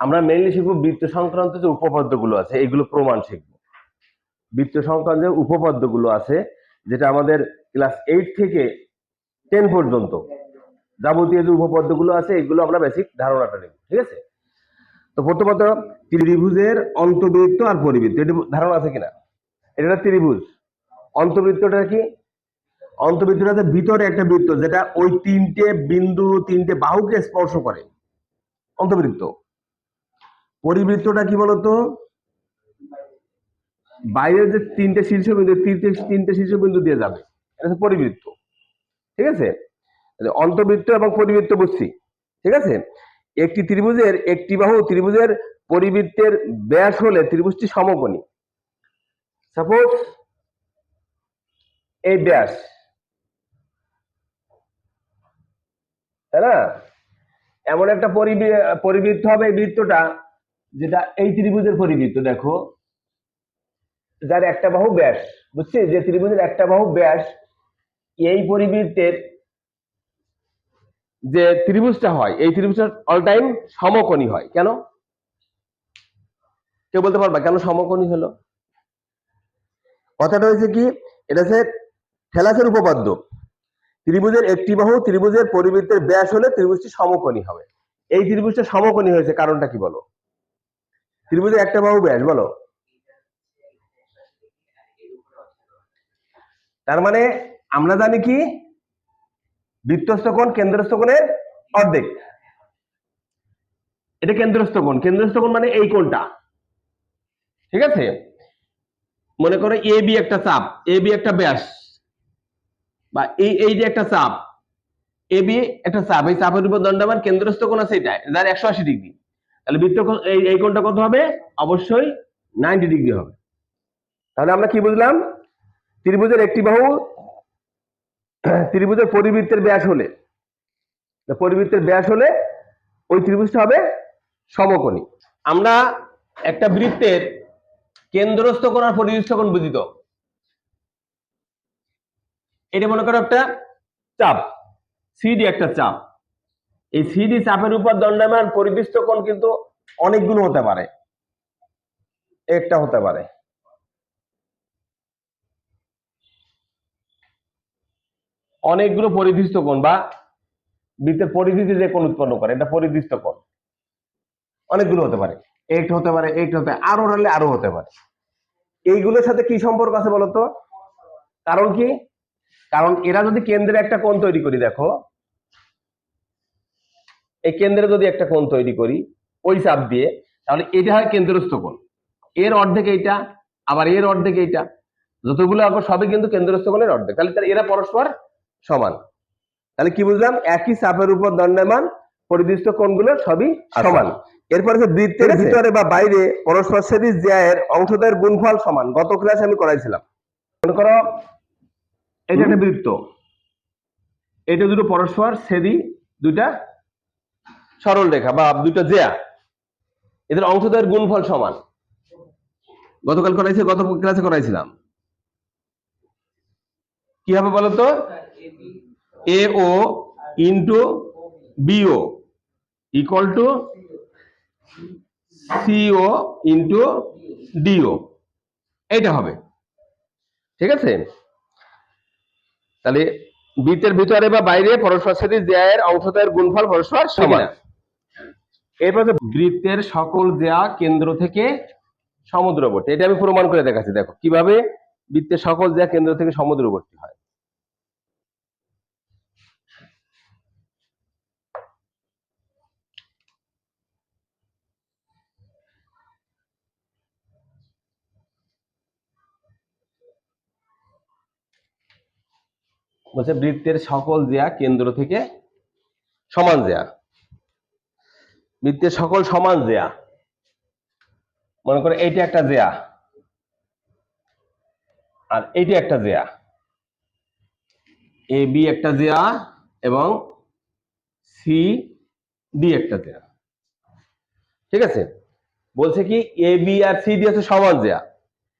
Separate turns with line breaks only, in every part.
আমরা মেইনলি শিখব বৃত্ত সংক্রান্ত যে উপপাদ্যগুলো আছে, এগুলো প্রমাণ শিখব। বৃত্ত সংক্রান্ত যে উপপাদ্যগুলো আছে, যেটা আমাদের ক্লাস এইট থেকে টেন পর্যন্ত যাবতীয় যে উপপাদ্যগুলো আছে, এগুলো আমরা বেসিক ধারণাটা নেব, ঠিক আছে? তো প্রথমত ত্রিভুজের অন্তবৃত্ত আর পরিবৃত্ত, এটা ধারণা আছে কিনা? এটা ত্রিভুজ। অন্তবৃত্তটা কি? অন্তবৃত্তটা হচ্ছে ভিতরে একটা বৃত্ত, যেটা ওই তিনটে বিন্দু, তিনটে বাহুকে স্পর্শ করে। অন্তবৃত্ত। পরিবৃত্তটা কি বলতো? বাইরের যে তিনটে শীর্ষবিন্দু, তিনটে তিনটে শীর্ষবিন্দু দিয়ে যাবে। এটা পরিবৃত্ত। ঠিক আছে? অন্তবৃত্ত এবং পরিবৃত্ত বুঝছি। ঠিক আছে? একটি ত্রিভুজের একটি বাহু ত্রিভুজের পরিবৃত্তের ব্যাস হলে ত্রিভুজটি সমকোণী। সাপোজ এই ব্যাস। তাই না? এমন একটা পরিবি- পরিবৃত্ত হবে এই বৃত্তটা। যেটা এই ত্রিভুজের পরিবৃত্ত দেখো। যার একটা বাহু ব্যাস, বুঝছি? যে ত্রিভুজের একটা বাহু ব্যাস, এই পরিবৃত্তের যে ত্রিভুজটা হয়, এই ত্রিভুজটা অল টাইম সমকোণী হয়। কেন? কেউ বলতে পারবা কেন সমকোণী হলো? কথাটা হয়েছে কি? এটা হচ্ছে থেলাসের উপপাদ্য। ত্রিভুজের একটি বাহু, ত্রিভুজের পরিবৃত্তের ব্যাস হলে ত্রিভুজটি সমকোণী হবে। এই ত্রিভুজটা সমকোণী হয়েছে কারণটা কি বলো? ত্রিভুজের একটা বাহু ব্যাস, বলো। তার মানে আমরা জানি কি? বৃত্তস্থ কোণ, কেন্দ্রস্থ কোণের অর্ধেক। এটা কেন্দ্রস্থ কোণ। কেন্দ্রস্থ কোণ মানে এই কোণটা। ঠিক আছে? মনে করো, এ বি একটা চাপ, এ বি একটা ব্যাস, বা এই এই যে একটা চাপ, এ বি একটা চাপ, এই চাপের উপর দণ্ডাবার কেন্দ্রস্থ কোণ আছে এটা একশো আশি ডিগ্রি। তাহলে বৃত্ত এই কোণটা কত হবে? অবশ্যই নাইনটি ডিগ্রি হবে। তাহলে আমরা কি বুঝলাম? ত্রিভুজের একটি বাহু ত্রিভুজের পরিবৃত্তের ব্যাস হলে পরিবৃত্তের ব্যাস হলে ওই ত্রিভুজটা হবে সমকোণী। আমরা একটা বৃত্তের কেন্দ্রস্থ কোণ আর কোণ বুঝিত এটা মনে করো একটা চাপ। সিডি একটা চাপ। এই সিডি চাপের উপর দণ্ডায়মান পরিবৃষ্ট কোণ কিন্তু অনেকগুলো হতে পারে। একটা হতে পারে। অনেকগুলো পরিদৃষ্ট কোণ বা বৃত্তের পরিধিতে যে কোণ উৎপন্ন করে, এটা পরিদৃষ্ট কোণ। অনেকগুলো হতে পারে। একটা হতে পারে, একটা হতে আরও হলে আরও হতে পারে। এইগুলোর সাথে কি সম্পর্ক আছে বলতো? কারণ কি? কারণ এরা যদি কেন্দ্রে একটা কোণ তৈরি করি, দেখো এই কেন্দ্রে যদি একটা কোণ তৈরি করি ওই চাপ দিয়ে তাহলে এটা হয় কেন্দ্রস্থ কোণ। এর অর্ধেক এইটা আবার এর অর্ধেক এইটা। যতগুলো আঁকো সবই কিন্তু কেন্দ্রস্থ কোণের অর্ধেক। তাহলে তার এরা পরস্পর সমান। তাহলে কি বুঝলাম? একই চাপের উপর দণ্ডায়মান পরিদৃষ্ট কোণগুলো সবই সমান। এরপরে হচ্ছে বৃত্তের ভিতরে বা বাইরে পরস্পর সেদিস জ্যায়ের অংশদের গুণফল সমান। গত ক্লাসে আমি করাইছিলাম। মনে করো এটা একটা বৃত্ত। এটা দুটো পরস্পর সেদি দুইটা সরল রেখা বা দুটো জ্যা। এদের অংশদের গুণফল সমান। গতকাল করাইছি গত ক্লাসে করাইছিলাম। কি হবে বলতো? A O into BO equal to CO into DO এইটা হবে। ঠিক আছে? তাহলে বৃত্তের ভিতরে বা বাইরে পরস্পর সাথে জ্যায়ের অংশদের গুণফল পরস্পর সমান। এরপর বৃত্তের সকল জ্যা কেন্দ্র থেকে সমুদ্রবর্তী এটা আমি প্রমাণ করে দেখাচ্ছি, দেখো, কীভাবে বৃত্তের সকল জ্যা কেন্দ্র থেকে সমুদ্রবর্তী হয়। বলছে বৃত্তের সকল জ্যা কেন্দ্র থেকে সমান জ্যা বৃত্তের সকল সমান জ্যা। মনে করো এইটা একটা জ্যা। আর এইটা একটা জ্যা। এ, বি একটা জ্যা এবং সি, ডি একটা জ্যা। ঠিক আছে? বলছে কি, এ, বি আর সি ডি হচ্ছে সমান জ্যা।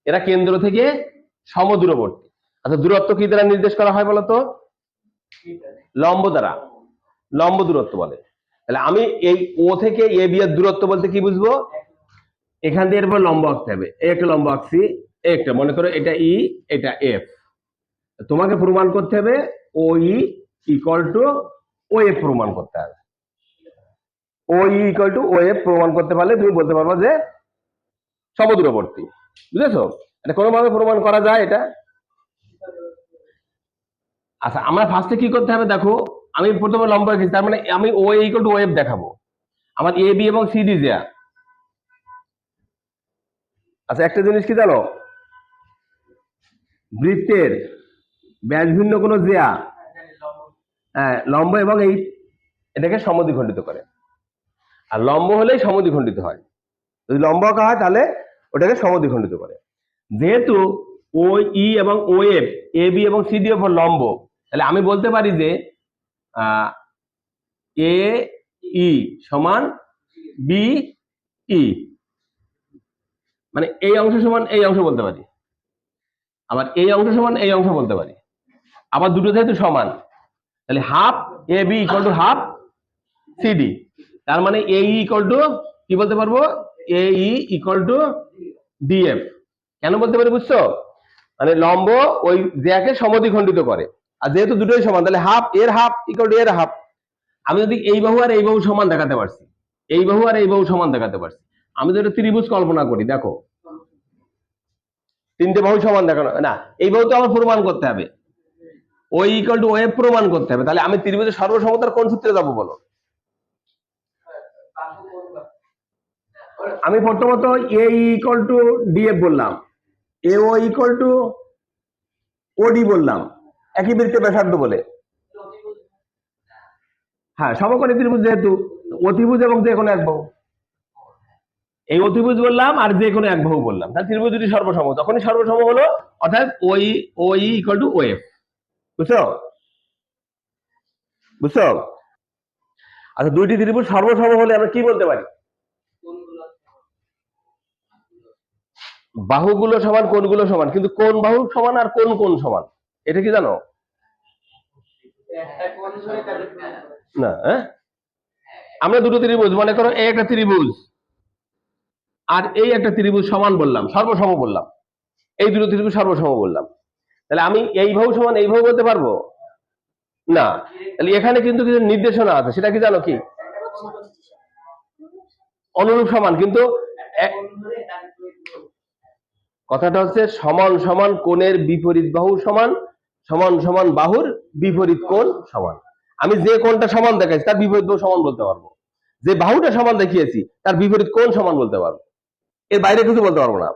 এরা কেন্দ্র থেকে সমদূরবর্তী। আচ্ছা দূরত্ব কি দ্বারা নির্দেশ করা হয় বলতো? লম্ব দ্বারা। লম্ব দূরত্ব বলে। তাহলে আমি এই ও থেকে এ বি এর দূরত্ব বলতে কি বুঝব? এখান দিয়ে এরপর লম্ব আঁকতে হবে। একটা লম্ব আঁকছি একটা মনে করো এটা ই এটা এফ তোমাকে প্রমাণ করতে হবে O E equal to O F প্রমাণ করতে হবে। O E equal to O F প্রমাণ করতে পারলে তুমি বলতে পারবে যে সমদূরবর্তী। বুঝেছ? এটা কোনোভাবে প্রমাণ করা যায় এটা? আচ্ছা আমরা ফার্স্টে কি করতে হবে দেখো? আমি প্রথমে লম্ব রেখেছি তার মানে আমি ও ইকুয়াল টু ওয়েভ দেখাবো। আমার এ বি এবং সি ডি দেয়া। আচ্ছা একটা জিনিস কি জানো? বৃত্তের ব্যাস ভিন্ন কোনো জিয়া হ্যাঁ লম্ব এবং এই এটাকে সমদ্বিখণ্ডিত করে। আর লম্ব হলেই সমদ্বিখণ্ডিত হয়। যদি লম্ব আঁকা হয়, তাহলে ওটাকে সমদ্বিখণ্ডিত করে। যেহেতু ও ই এবং ও এফ এ বি এবং সি ডি ওপর লম্ব, তাহলে আমি বলতে পারি যে এ, ই সমান বি, ই। মানে এই অংশ সমান এই অংশ বলতে পারি। আবার এই অংশ সমান এই অংশ বলতে পারি। আবার দুটো যেহেতু সমান, তাহলে half A, B equal to half CD তার মানে এ ইকুয়াল টু কি বলতে পারব? A, E equal to DF কেন বলতে পারি বুঝছ? মানে লম্ব ওই জ্যাকে সমদ্বিখণ্ডিত করে। আর যেহেতু দুটোই সমান, তাহলে হাফ এর হাফ ইকুয়াল টু এর হাফ আমি যদি এই বাহু আর এই বাহু সমান দেখাতে পারছি, এই বাহু আর এই বাহু সমান দেখাতে পারছি, আমি যদি ত্রিভুজ কল্পনা করি, দেখো। তিনটে বাহু সমান দেখানো, না, এই বাহু তো আমার প্রমাণ করতে হবে। ওই ইকুয়াল টু ওয়েব প্রমাণ করতে হবে, তাহলে আমি ত্রিভুজের সর্বসমতার কোন সূত্রে যাব বলো? আমি প্রথমত এ ইকুয়াল টু ডিএফ বললাম এ ও ইকুয়াল টু ওডি বললাম। একই বৃত্তে ব্যাসার্ধ বলে। হ্যাঁ সমকোণী ত্রিভুজ যেহেতু অতিভুজ এবং যে কোনো এক বাহু। এই অতিভুজ বললাম আর যে কোনো এক বাহু বললাম। তাহলে ত্রিভুজ দুটি সর্বসম তখনই সর্বসম হলো অর্থাৎ ওই ওই ইকুয়াল টু ওয়েফ বুঝছ? বুঝছ? আচ্ছা দুইটি ত্রিভুজ সর্বসম হলে আমরা কি বলতে পারি? বাহুগুলো সমান কোনগুলো সমান? কিন্তু কোন বাহু সমান আর কোন কোন সমান? এটা কি জানো? না হ্যাঁ? আমরা দুটো ত্রিভুজ, মনে করো এই একটা ত্রিভুজ আর এই একটা ত্রিভুজ সমান বললাম, সর্বসম বললাম। এই দুটো ত্রিভুজ সর্বসম বললাম। তাহলে আমি এই বাহু সমান এই বাহু বলতে পারব? না। তাহলে এখানে কিন্তু কিছু নির্দেশনা আছে, সেটা কি জানো কি? অনুরূপ সমান, কিন্তু কথাটা হচ্ছে সমান সমান কোণের বিপরীত বাহু সমান সমান সমান বাহুর বিপরীত কোণ সমান। আমি যে কোণটা সমান দেখাইছি, তার বিপরীত বাহু সমান বলতে পারব। যে বাহুটা সমান দেখিয়েছি, তার বিপরীত কোণ সমান বলতে পারব। এর বাইরে কিছু বলতে পারব না।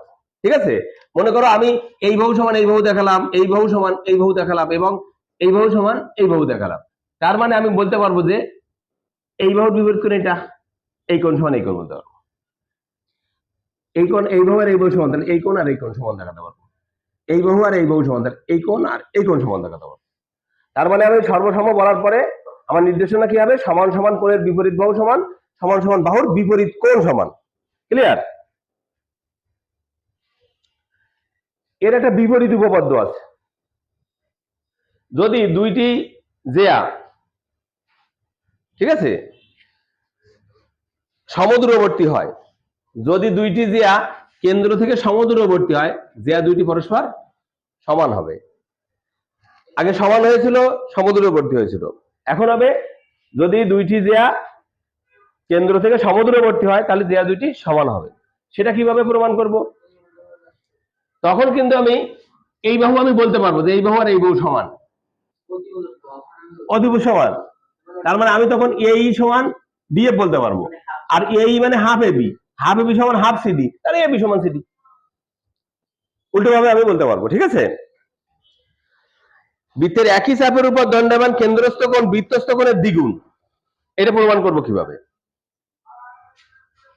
ঠিক আছে? মনে করো আমি এই বাহু সমান এই বাহু দেখালাম, এই বাহু সমান এই বাহু দেখালাম এবং এই বাহু সমান এই বাহু দেখালাম। তার মানে আমি বলতে পারব যে এই বাহুর বিপরীত কোণ এটা, এই কোণ সমান এই কোণ বলতে পারব। এই কোণ, এই বাহু এই বাহু সমান, তাহলে এই কোণ আর এই কোণ সমান দেখাতে পারব। এই বহু আর এই বহু সমান এই কোণ আর এই কোণ সমান দেখাতে পারব তার মানে আমি সর্বসম বলার পরে আমার নির্দেশনা কি হবে? সমান সমান কোণের বিপরীত বাহু সমান সমান সমান বাহুর বিপরীত কোণ সমান। ক্লিয়ার এর একটা বিপরীত উপপাদ্য আছে। যদি দুইটি জেয়া, ঠিক আছে? সমদূরবর্তী হয়। যদি দুইটি জিয়া কেন্দ্র থেকে সমদূরবর্তী হয় জিয়া দুইটি পরস্পর সমান হবে। আগে সমান হয়েছিল, সমদূরবর্তী হয়েছিল। এখন হবে, যদি দুইটি জিয়া কেন্দ্র থেকে সমদূরবর্তী হয়, তাহলে জিয়া দুইটি সমান হবে। সেটা কীভাবে প্রমাণ করব? তখন কিন্তু আমি এই বাহু আমি বলতে পারব যে এই বাহু আর এই বাহু সমান। অধিভুজ সমান। তার মানে আমি তখন এই সমান ডিএফ বলতে পারব। আর এই মানে হাফ এবি হাফ এবি সমান হাফ সিডি তাহলে এবি সমান সিডি উল্টো ভাবে আমি বলতে পারব, ঠিক আছে? বৃত্তের একই চাপের উপর দণ্ডায়মান কেন্দ্রস্থ কোণ বৃত্তস্থ কোণের দ্বিগুণ। এটা প্রমাণ করব কীভাবে?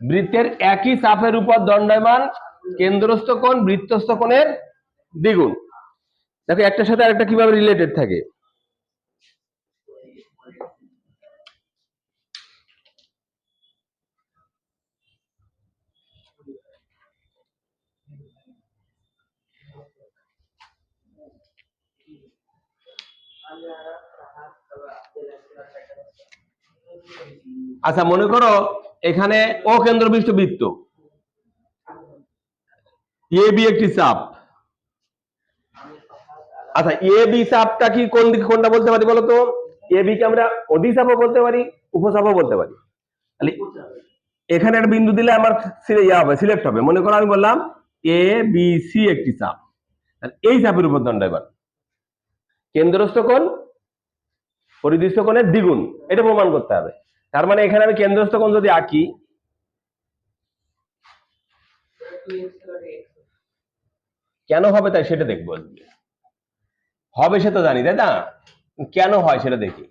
বৃত্তের একই চাপের উপর দণ্ডায়মান কেন্দ্রস্থ কোণ বৃত্তস্থ কোণের দ্বিগুণ। দেখো, একটার সাথে আরেকটা কীভাবে রিলেটেড থাকে? আচ্ছা মনে করো এখানে ও কেন্দ্রবিষ্ট বৃত্ত। এ, বি একটি চাপ। আচ্ছা এ, বি চাপটা কি কোন দিকে, কোনটা বলতে পারি বলো তো এ, বি কে আমরা অধিচাপও বলতে পারি, উপচাপও বলতে পারি। তাহলে এখানে একটা বিন্দু দিলে আমার ইয়ে হবে, সিলেক্ট হবে। মনে করো আমি বললাম এ, বি, সি একটি চাপ। এই চাপের উপর দণ্ডায়মান কেন্দ্রস্থ কোণ, পরিদৃষ্ট কোণের দ্বিগুণ, এটা প্রমাণ করতে হবে। তার মানে এখানে আমি কেন্দ্রস্থ কোণ যদি আঁকি, কেন হবে তাই সেটা দেখব। হবে সে তো জানি, তাই না? কেন হয় সেটা দেখি।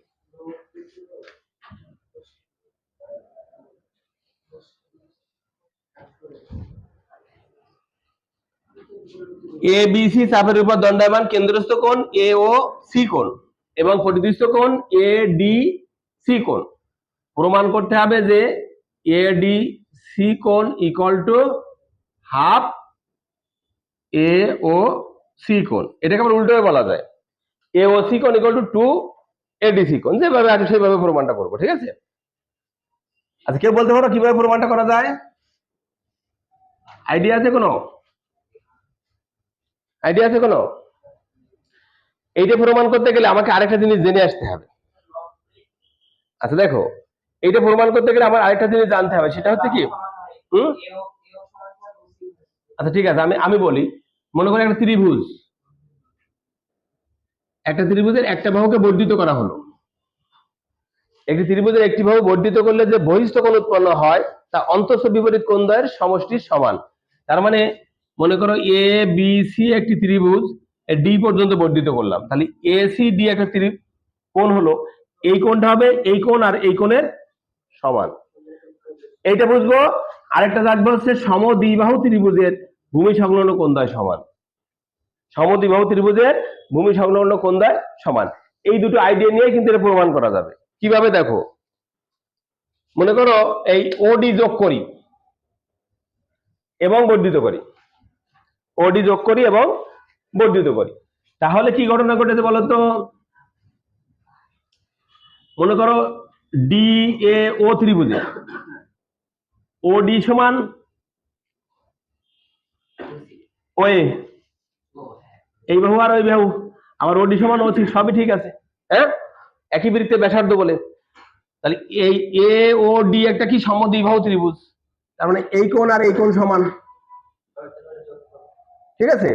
এ বি সি চাপের উপর দণ্ডায়মান কেন্দ্রস্থ কোণ এ ও সি কোণ এবং পরিদৃষ্ট কোণ এ ডি সি কোণ। প্রমাণ করতে হবে যে এ ডি সি কোণ equal to half A O C কোণ। এটাকে আবার উল্টো বলা যায়। এ ও সি কোণ equal to two A D C কোণ। যেভাবে আছে সেভাবে প্রমাণটা করব, ঠিক আছে? আচ্ছা কেউ বলতে পারো কীভাবে প্রমাণটা করা যায়? আইডিয়া আছে কোনো? আইডিয়া আছে কোনো? এইটা প্রমাণ করতে গেলে আমাকে আরেকটা জিনিস জেনে আসতে হবে। আচ্ছা দেখো এইটা প্রমাণ করতে গেলে আমার আরেকটা জিনিস জানতে হবে, সেটা হচ্ছে কি? আচ্ছা ঠিক আছে, আমি আমি বলি। মনে করি একটা ত্রিভুজ। একটা ত্রিভুজের একটা বাহুকে বর্ধিত করা হলো। একটি ত্রিভুজের একটি বাহু বর্ধিত করলে যে বহিষ্ঠ কোণ উৎপন্ন হয়, তা অন্তঃস্থ বিপরীত কোণ দ্বয়ের সমষ্টির সমান। তার মানে মনে করো এ বি সি একটি ত্রিভুজ ডি পর্যন্ত বর্ধিত করলাম। তাহলে এ সি ডি একটা ত্রি কোণ হলো। এই কোণটা হবে এই কোণ আর এই কোণের সমান। এইটা বুঝব? আরেকটা জানব হচ্ছে সমদ্বিবাহু ত্রিভুজের ভূমি সংলগ্ন কোণ দ্বয় সমান? সমদ্বিবাহু ত্রিভুজের ভূমি সংলগ্ন কোণ দ্বয় সমান? এই দুটো আইডিয়া নিয়ে কিন্তু এটা প্রমাণ করা যাবে। কীভাবে দেখো? মনে করো এই ওডি যোগ করি এবং বর্ধিত করি। ওডি যোগ করি এবং বর্ধিত করি। তাহলে কি ঘটনা ঘটেছে বলতো? মনে করো ডি এ ও ত্রিভুজে। ওডি সমান ওয়ে এই বাহু আর ওই বাহু। আমার ওডি সমান ও সবই ঠিক আছে। হ্যাঁ? একই বৃত্তে ব্যাসার্ধ বলে। তাহলে এই এ ও ডি একটা কি? সমদ্বিবাহু ত্রিভুজ। তার মানে এই কোণ আর এই কোণ সমান। ঠিক আছে?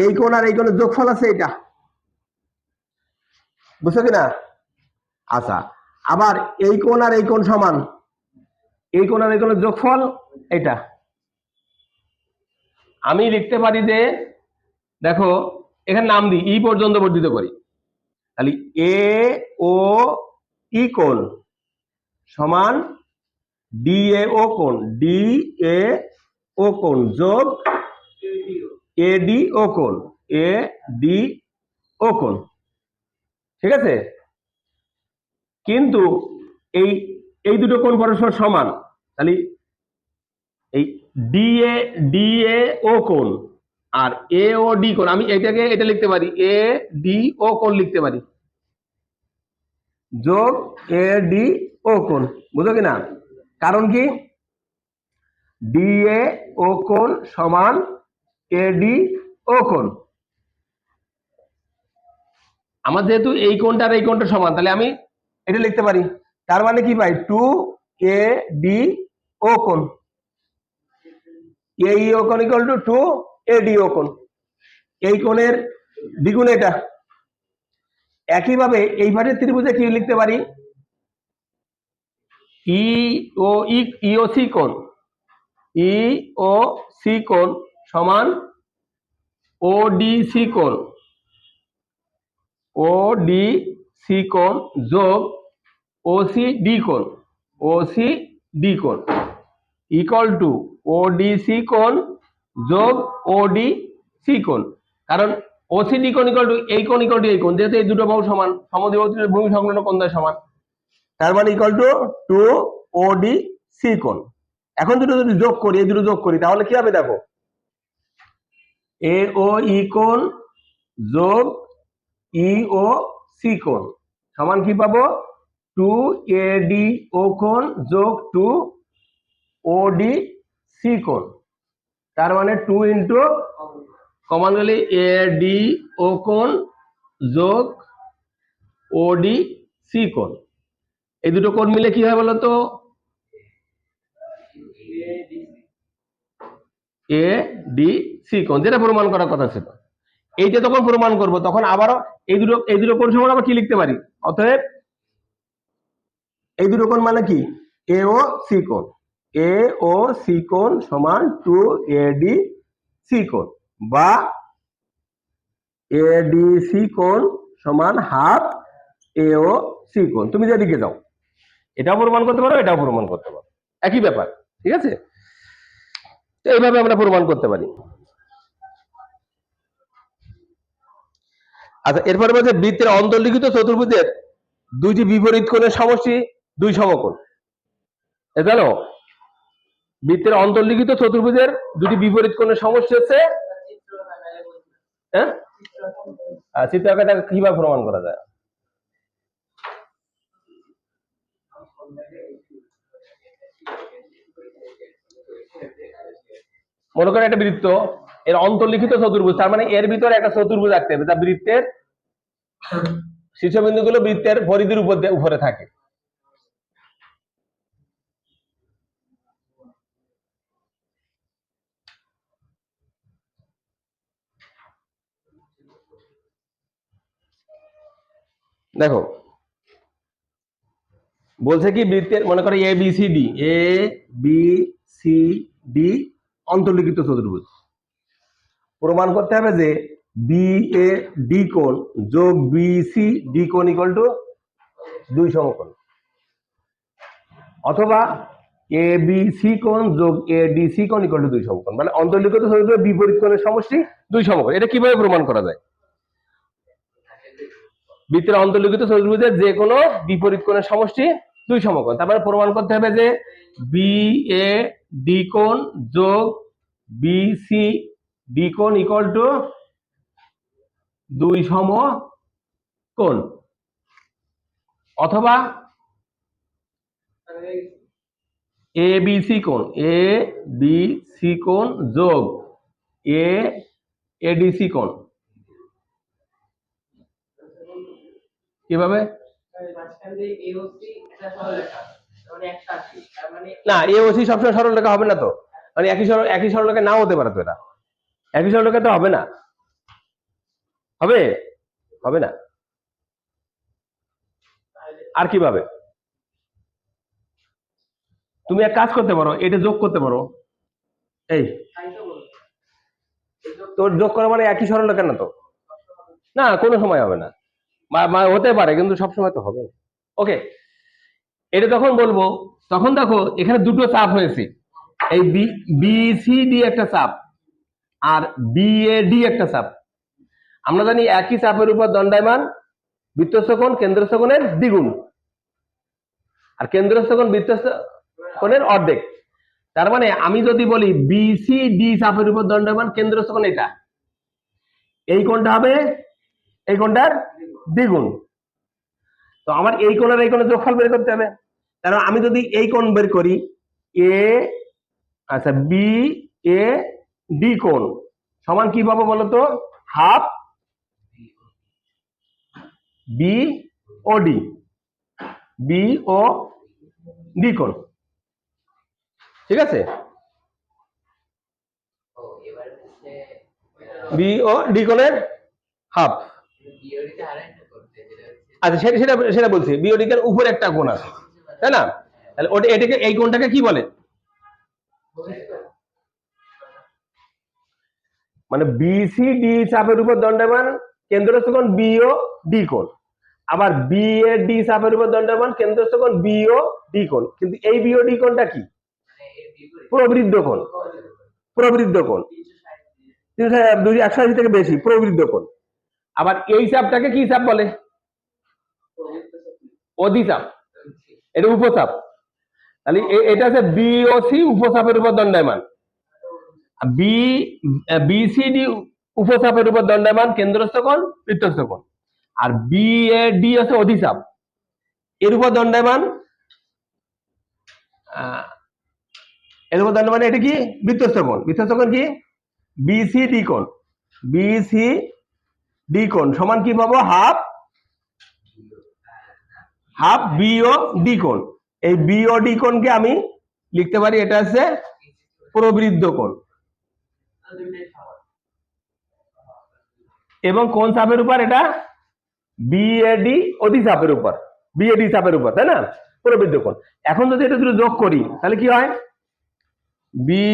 এই কোণ আর এই কোণের যোগফল আছে এটা। বুঝছ কিনা? আচ্ছা আবার এই কোণ আর এই কোণ সমান। এই কোণ আর এই কোণের যোগফল এটা। আমি লিখতে পারি যে, দেখো, এখানে নাম দিই, ই পর্যন্ত বর্ধিত করি। তাহলে এ ও ই কোণ সমান ডি এ ও কোণ, ডি এ ও কোণ যোগ এ ডি ও কোণ, এ ডি ও কোণ। ঠিক আছে? কিন্তু এই এই দুটো কোণ পরস্পর সমান, তাহলে এই ডি এ ডি এ ও কোণ আর এ ও ডি কোণ, আমি এটাকে, এটা লিখতে পারি এ ডি ও কোণ লিখতে পারি। যোগ এ ডি ও কোণ, বুঝো কিনা কারণ কি? ডি এ ও কোণ সমান এ ডি ও কোণ। আমার যেহেতু এই কোণটা আর এই কোণটা সমান, তাহলে আমি এটা লিখতে পারি। তার মানে কি পাই টু এ ডি ও কোন এ ই ও কোণ equal to two A D O কোণ। এই কোণের দ্বিগুণ এটা। একইভাবে এই পাশের ত্রিভুজে কি লিখতে পারি? ই ও ই ই ও সি কোণ। ই ও সি কোণ সমান ও ডি সি কোণ। ও ডি সি কোণ যোগ ও সি ডি কোণ ও সি ডি কোণ equal to O D C কোণ যোগ ও ডি সি কোণ কারণ ও সি ডি কোণ ইকুয়াল টু এই কোণ ইকুয়াল টু এই কোণ যেহেতু এই দুটো বাহু সমান সমদ্বিবাহু ভূমি সংলগ্ন কোণ সমান। তার মানে equal to two O D C কোণ এখন দুটো যদি যোগ করি, এই দুটো যোগ করি, তাহলে কি হবে দেখো? এ ও ই কোণ যোগ ই ও সি কোণ সমান কি পাবো? টু এ ডি ও কোণ যোগ টু ও ডি সি কোণ তার মানে টু ইন্টু কমন গেলে এ ডি ও কোণ যোগ ও ডি সি কোণ এই দুটো কোণ মিলে কি হয় বলতো? এ ডি সি কোণ যেটা প্রমাণ করার কথা ছিল। এইটা তখন প্রমাণ করব। তখন আবারও এই দুটো এই দুটো কোণ সমান আবার কি লিখতে পারি? অতএব এই দুটো কোণ মানে কি? এ ও সি কোণ। এ ও সি কোণ সমান টু এ ডি সি কোণ বা এ ডি সি কোণ সমান হাফ এ ও সি কোণ। তুমি যেদিকে যাও, এটাও প্রমাণ করতে পারো, এটাও প্রমাণ করতে পারো। একই ব্যাপার, ঠিক আছে? তো এইভাবে আমরা প্রমাণ করতে পারি। আচ্ছা এরপরে বলছে বৃত্তের অন্তর্লিখিত চতুর্ভুজের দুইটি বিপরীত কোণের সমষ্টি, দুই সমকোণ। এ জানো বৃত্তের অন্তর্লিখিত চতুর্ভুজের দুটি বিপরীত কোণের সমষ্টি হচ্ছে হ্যাঁ? আর চিত্রাকারটা কীভাবে প্রমাণ করা যায়? মনে করেন একটা বৃত্ত এর অন্তর্লিখিত চতুর্ভুজ, তার মানে এর ভিতরে একটা চতুর্ভুজ রাখতে হবে, যা বৃত্তের শীর্ষবিন্দুগুলো বৃত্তের পরিধির উপর উপরে থাকে। দেখো, বলছে কি বৃত্তের, মনে করো A B C D A B C D অন্তর্লিখিত চতুর্ভুজ। প্রমাণ করতে হবে যে বি এ ডি কোণ যোগ বি সি ডি কোণ ইকুয়াল টু দুই সমকোণ। অথবা এ বি সি কোণ যোগ এ ডি সি কোণ ইকুয়াল টু দুই সমকোণ। মানে অন্তর্লিখিত চতুর্ভুজের বিপরীত কোণের সমষ্টি দুই সমকোণ। এটা কীভাবে প্রমাণ করা যায়? বৃত্তের অন্তর্লিখিত চতুর্ভুজের যে কোনো বিপরীত কোণের সমষ্টি দুই সমকোণ। তারপরে প্রমাণ করতে হবে যে বি এ ডি কোণ যোগ বি সি ডি কোণ ইকুয়াল টু দুই সম কোণ অথবা এ বি সি কোণ। এ বি সি কোণ যোগ এ এডিসি কোণ। কীভাবে? না এ ওসি সবসময় সরল রেখা হবে না তো। মানে একই সরল একই সরল রেখা নাও হতে পারে তো এটা। রেখা তো হবে না। হবে? হবে না। আর কীভাবে? তুমি এক কাজ করতে পারো, এটা যোগ করতে পারো। এই। তোর যোগ করা মানে একই সরল রেখা না তো? না, কোনো সময় হবে না। হতে পারে, কিন্তু সব সময় তো হবে ওকে এটা তখন বলব, তখন দেখো, এখানে দুটো চাপ হয়েছে। এই বি সি ডি একটা চাপ। আর বি এ ডি একটা চাপ। আমরা জানি একই চাপের উপর দণ্ডায়মান বৃত্তস্থ কোণ কেন্দ্রস্থ কোণের দ্বিগুণ। আর কেন্দ্রস্থ কোণ বৃত্তস্থ কোণের অর্ধেক। তার মানে আমি যদি বলি বি সি ডি চাপের উপর দণ্ডায়মান কেন্দ্রস্থ কোণ এটা, এই কোণটা হবে এই কোণটার দ্বিগুণ। তো আমার এই কোণের এই কোণের যোগফল বের করতে হবে। কারণ আমি যদি এই কোণ বের করি এ আচ্ছা বি এ ডি কোণ সমান কি পাবো বলতো? Half B O D B O D কোণ ঠিক আছে? বি ও ডি কোণের হাফ আচ্ছা সেটা সেটা সেটা বলছি। বিওডিকের উপরে একটা কোণ আছে। তাই না? তাহলে ওটা এটাকে এই কোণটাকে কি বলে? মানে বিসি ডি চাপের উপর দণ্ডায়মান কেন্দ্রস্থ কোণ বিও ডি কোণ। আবার বি এ ডি চাপের উপর দণ্ডায়মান কেন্দ্রস্থ কোণ বিও ডি কোণ। কিন্তু এই বিও ডি কোণটা কি? প্রবৃদ্ধ কোণ। প্রবৃদ্ধ কোণ। দুই একশো আশি থেকে বেশি, প্রবৃদ্ধ কোণ। আবার এই চাপটাকে কি চাপ বলে? অধিচাপ। এটা উপচাপ। তাহলে এটা হচ্ছে বিওসি উপচাপের উপর দণ্ডায়মান। বি বিসিডি উপচাপের উপর দণ্ডায়মান কেন্দ্রস্থ কোণ বৃত্তস্থ কোণ। আর বি এ ডি হচ্ছে অধিচাপ। এর উপর দণ্ডায়মান আহ, এর উপর দণ্ডায়মান এটা কি? বৃত্তস্থ কোণ। বৃত্তস্থ কোণ কি? বিসি ডি কোণ। বিসি ডি কোণ। সমান কি পাবো? হাফ হাফ বিও ডি কোণ। এই বিও ডি কোণকে আমি লিখতে পারি এটা হচ্ছে প্রবৃদ্ধ কোণ। এবং কোন চাপের উপর এটা? বিএডি অতি চাপের উপর। বিএডি চাপের উপর, তাই না? প্রবৃদ্ধ কোণ এখন যদি এটা দুটো যোগ করি, তাহলে কি হয়? বি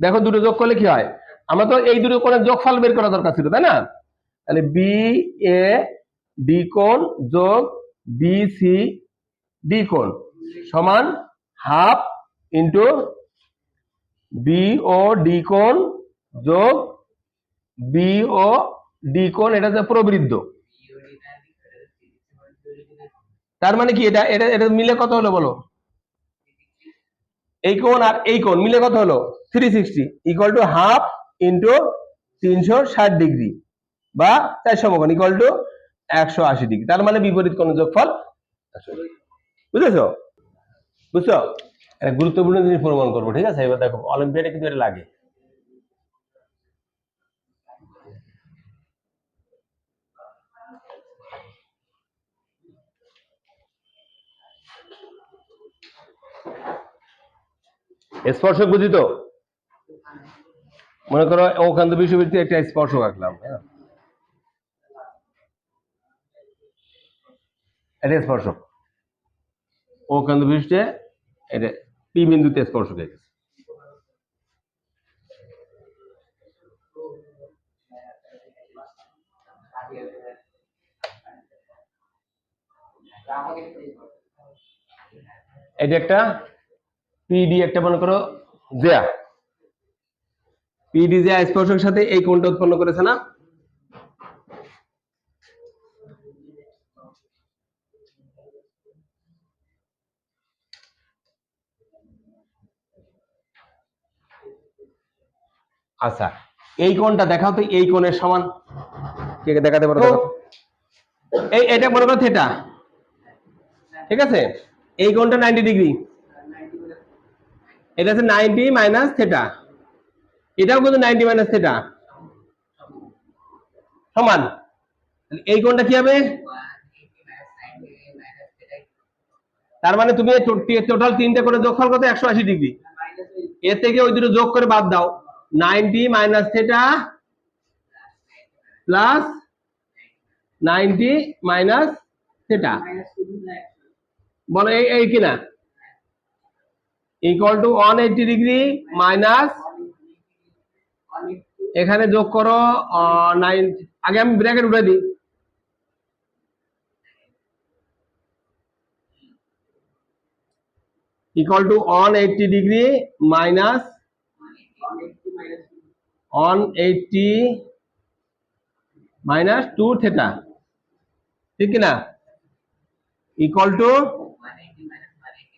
দেখো দুটো যোগ করলে কি হয়? আমরা তো এই দুটো কোণের যোগফল বের করা দরকার ছিল, তাই না? তাহলে বি এ ডি কোণ যোগ বি সি ডি কোণ সমান half into B O D কোণ যোগ বি ও ডি কোণ এটা হচ্ছে প্রবৃদ্ধ। তার মানে কি এটা এটা এটা মিলে কত হলো বলো? এই কোণ আর এই কোণ মিলে কত হলো? Three sixty equal to half into তিনশো ষাট ডিগ্রি বা চারশো কোণ ইকুয়াল টু একশো আশি ডিগ্রি তার মানে বিপরীত কোণ যোগফল 180 বুঝেছ? বুঝছ? একটা গুরুত্বপূর্ণ জিনিস প্রমাণ করব, ঠিক আছে? এবার দেখো, অলিম্পিয়াডে কিন্তু এটা লাগে। স্পর্শক বুঝি তো? মনে করো, ওখান থেকে বিশ্ববিদ্যালয়ে একটা স্পর্শক আঁকলাম হ্যাঁ? এটা স্পর্শক। ও কেন্দ্র বিশিষ্টে এটা পি বিন্দুতে স্পর্শক হয়ে গেছে। এটা একটা পিডি একটা মনে করো জেয়া। পিডি জেয়া স্পর্শের সাথে এই কোণটা উৎপন্ন করেছে না? আচ্ছা এই কোণটা দেখাও তো, এই কোণের সমান। কে দেখাতে পারো এই, এটা মনে করো থেটা ঠিক আছে? এই কোণটা নাইনটি ডিগ্রি এটা হচ্ছে নাইনটি মাইনাস থেটা এটাও কিন্তু নাইনটি মাইনাস থেটা সমান। এই কোণটা কি হবে? তার মানে তুমি টোটাল তিনটে করে যোগফল কত? একশো আশি ডিগ্রি এর থেকে ওই দুটো যোগ করে বাদ দাও। Ninety minus theta plus ninety minus theta. বলো, এই কিনা? Equal to one eighty degree minus এখানে যোগ করো নাইন আগে আমি ব্র্যাকেট উঠে দিই। Equal to one eighty degree minus one eighty minus two theta. ঠিক না equal to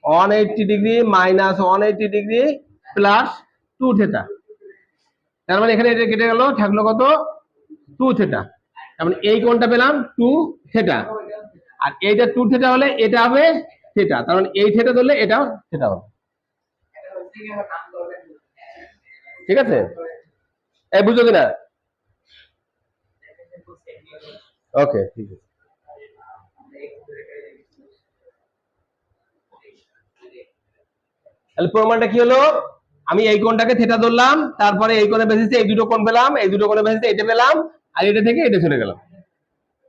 one eighty degree minus one eighty degree plus two theta. তার মানে এখানে এটা কেটে গেল, থাকল কত? Two theta. তার মানে এই কোণটা পেলাম টু থেটা। আর এইটা টু থেটা হলে এটা হবে থেটা। তার মানে এই থেটা ধরলে এটাও থেটা হবে। ঠিক আছে? এই কিনা? ওকে ঠিক আছে। তাহলে প্রমাণটা কি হলো? আমি এই কোণটাকে থেটা ধরলাম, তারপরে এই কোণে বেসিসে এই দুটো কোণ পেলাম, এই দুটো কোণে বেসিসে এটা পেলাম, আর এটা থেকে এটা চলে গেলাম।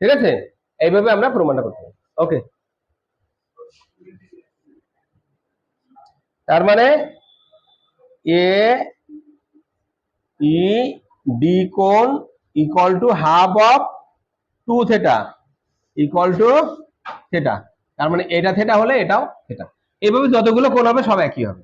ঠিক আছে? এইভাবে আমরা প্রমাণটা করতে ওকে তার মানে এ ই ডি কোণ equal to half of two theta equal to theta তার মানে এটা থেটা হলে এটাও থেটা এভাবে যতগুলো কোণ হবে সব একই হবে।